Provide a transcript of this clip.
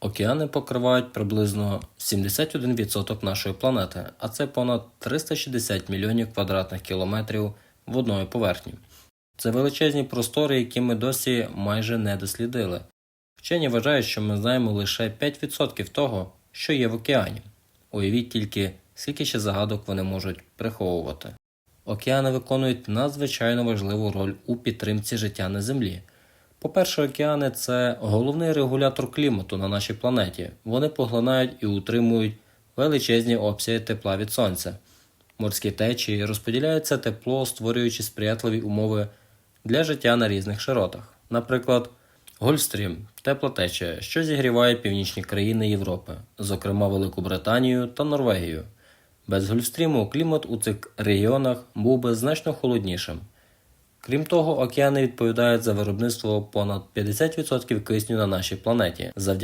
Океани покривають приблизно 71% нашої планети, а це понад 360 мільйонів квадратних кілометрів водної поверхні. Це величезні простори, які ми досі майже не дослідили. Вчені вважають, що ми знаємо лише 5% того, що є в океані. Уявіть тільки, скільки ще загадок вони можуть приховувати. Океани виконують надзвичайно важливу роль у підтримці життя на Землі. По-перше, океани це головний регулятор клімату на нашій планеті. Вони поглинають і утримують величезні обсяги тепла від сонця. Морські течії розподіляють це тепло, створюючи сприятливі умови для життя на різних широтах. Наприклад, Гольфстрім тепла течія, що зігріває північні країни Європи, зокрема Велику Британію та Норвегію. Без Гольфстріму клімат у цих регіонах був би значно холоднішим. Крім того, океани відповідають за виробництво понад 50% кисню на нашій планеті. Завдяки